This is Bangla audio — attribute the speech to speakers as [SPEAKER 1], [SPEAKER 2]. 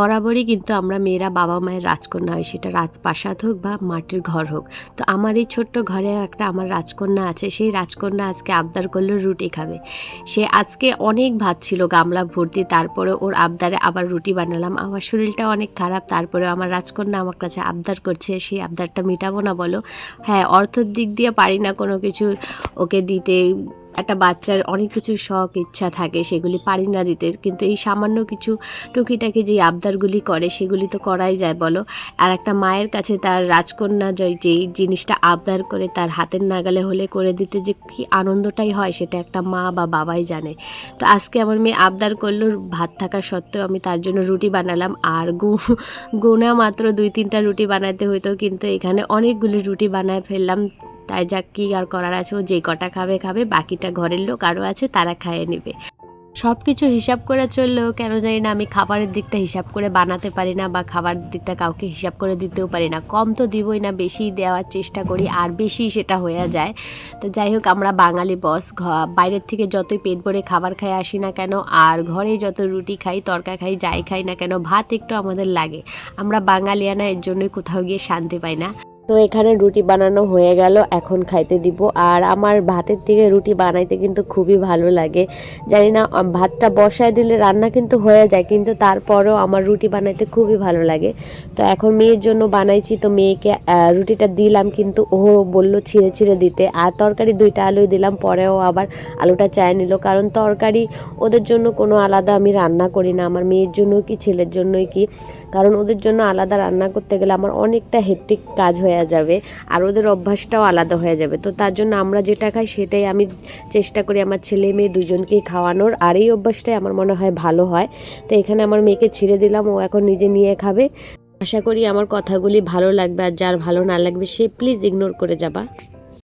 [SPEAKER 1] বরাবরই কিন্তু আমরা মেয়েরা বাবা মায়ের রাজকন্যা হয়, সেটা রাজপ্রাসাদ হোক বা মাটির ঘর হোক। তো আমার এই ছোট্ট ঘরে একটা আমার রাজকন্যা আছে, সেই রাজকন্যা আজকে আবদার করল রুটি খাবে। সে আজকে অনেক ভাত ছিল, গামলা ভর্তি তারপরে ওর আবদারে আবার রুটি বানালাম। আমার শরীরটা অনেক খারাপ তারপরে আমার রাজকন্যা আমার কাছে আবদার করছে, সেই আবদারটা মেটাবো না বলো। হ্যাঁ অর্থর দিক দিয়ে পারি না কোনো কিছু ওকে দিতে একটা বাচ্চার অনেক কিছু শখ, ইচ্ছা থাকে, সেগুলি পারি না দিতে। কিন্তু এই সামান্য কিছু টুকিটাকি যে আবদারগুলি করে, সেগুলি তো করাই যায়, বলো? আর একটা মায়ের কাছে তার রাজকন্যা যেই জিনিসটা আবদার করে তার হাতের নাগালে হলে করে দিতে যে কি আনন্দটাই হয়, সেটা একটা মা বা বাবাই জানে। তো আজকে আমার মেয়ে আবদার করল, ভাত থাকা সত্ত্বেও আমি তার জন্য রুটি বানালাম। আর গু, গোনা মাত্র দুই তিনটা রুটি বানাতে হতো কিন্তু এখানে অনেকগুলি রুটি বানায় ফেললাম। তাই যাক কি আর করার আছে, ও যে কটা খাবে খাবে, বাকিটা ঘরের লোক আরও আছে, তারা খাইয়ে নেবে। সব কিছু হিসাব করে চললেও কেন জানি না আমি খাবারের দিকটা হিসাব করে বানাতে পারি না বা খাবার দিকটা কাউকে হিসাব করে দিতেও পারি না। কম তো দিবই না, বেশি দেওয়ার চেষ্টা করি, আর বেশি সেটা হয়ে যায়। তো যাই হোক, আমরা বাঙালি বস বাইরের থেকে যতই পেট ভরে খাবার খাই আসি না কেন, আর ঘরে যত রুটি খাই, তরকা খাই, যাই খাই না কেন, ভাত একটু আমাদের লাগে। আমরা বাঙালিয়ানা, এর জন্যই কোথাও গিয়ে শান্তি পাই না। তো এখানে রুটি বানানো হয়ে গেল, এখন খাইতে দিব। আর আমার ভাতের থেকে রুটি বানাইতে কিন্তু খুবই ভালো লাগে। জানি না ভাতটা বসায় দিলে রান্না কিন্তু হয়ে যায়, কিন্তু তারপরেও আমার রুটি বানাইতে খুবই ভালো লাগে। তো এখন মেয়ের জন্য বানাইছি, তো মেয়েকে রুটিটা দিলাম কিন্তু ও বলল ছিঁড়ে ছিঁড়ে দিতে। আর তরকারি দুইটা আলুই দিলাম, পরেও আবার আলুটা চায় নিল। কারণ তরকারি ওদের জন্য কোনো আলাদা আমি রান্না করি না, আমার মেয়ের জন্য কি, ছেলের জন্যই কি? কারণ ওদের জন্য আলাদা রান্না করতে গেলে আমার অনেকটা হেক্টিক কাজ হয়ে যাবে আর ওদের অভ্যাসটাও আলাদা হয়ে যাবে। তো তার জন্য আমরা যেটা খাই সেটাই আমি চেষ্টা করি আমার ছেলে মেয়ে দুজনকেই খাওয়ানোর। আর এই অভ্যাসটাই আমার মনে হয় ভালো হয়। তো এখানে আমার মেয়েকে ছিঁড়ে দিলাম, ও এখন নিজে নিয়ে খাবে। আশা করি আমার কথাগুলি ভালো লাগবে আর যার ভালো না লাগবে সে প্লিজ ইগনোর করে যাবা।